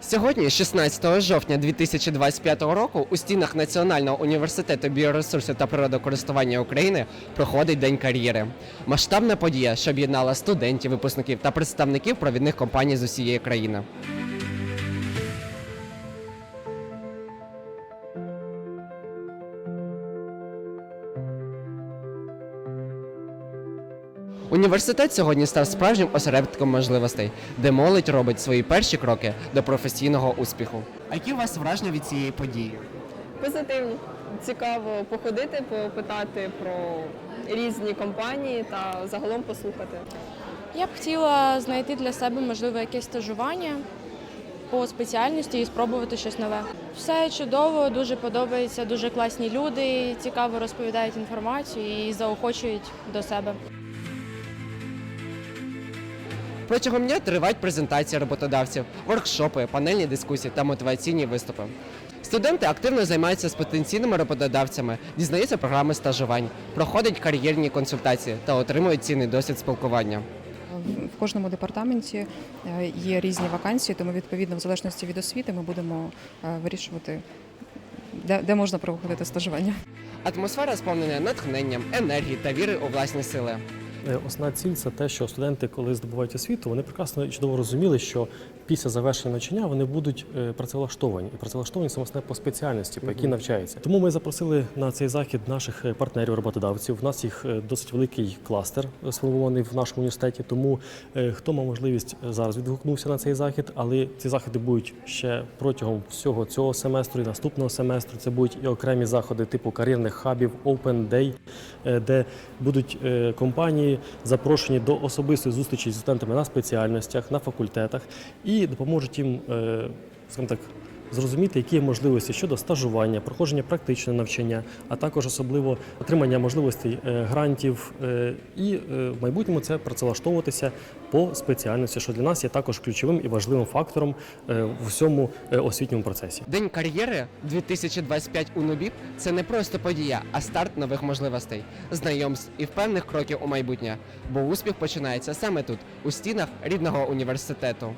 Сьогодні, 16 жовтня 2025 року, у стінах Національного університету біоресурсів та природокористування України проходить День кар'єри. Масштабна подія, що об'єднала студентів, випускників та представників провідних компаній з усієї країни. Університет сьогодні став справжнім осередком можливостей, де молодь робить свої перші кроки до професійного успіху. А які у вас враження від цієї події? Позитивні. Цікаво походити, попитати про різні компанії та загалом послухати. Я б хотіла знайти для себе можливо якесь стажування по спеціальності і спробувати щось нове. Все чудово, дуже подобається, дуже класні люди, цікаво розповідають інформацію і заохочують до себе. Протягом дня тривають презентації роботодавців, воркшопи, панельні дискусії та мотиваційні виступи. Студенти активно займаються з потенційними роботодавцями, дізнаються програми стажувань, проходять кар'єрні консультації та отримують цінний досвід спілкування. В кожному департаменті е, є різні вакансії, тому відповідно, в залежності від освіти, ми будемо е, вирішувати, де, де можна проходити стажування. Атмосфера сповнена натхненням, енергії та віри у власні сили. Е, Основна ціль це те, що студенти, коли здобувають освіту, вони прекрасно і чудово розуміли, що після завершення навчання вони будуть е, працевлаштовані і працевлаштовані саме по спеціальності, по якій навчаються. Тому ми запросили на цей захід наших е, партнерів, роботодавців. У нас їх досить великий кластер сформований в нашому університеті. Тому хто мав можливість зараз відгукнувся на цей захід, але ці заходи будуть ще протягом всього цього семестру і наступного семестру. Це будуть і окремі заходи типу кар'єрних хабів, Open Day, де будуть е, запрошені до особистої зустрічі з студентами на спеціальностях, на факультетах і допоможуть їм, е, скажімо так. Зрозуміти, які є можливості щодо стажування, проходження практичного навчання, а також особливо отримання можливостей е, грантів, е, і е, в майбутньому це працевлаштовуватися по спеціальності, що для нас є також ключовим і важливим фактором в усьому освітньому процесі. День кар'єри 2025 у НУБІП – це не просто подія, а старт нових можливостей, знайомств і впевнених кроків у майбутнє. Бо успіх починається саме тут, у стінах рідного університету.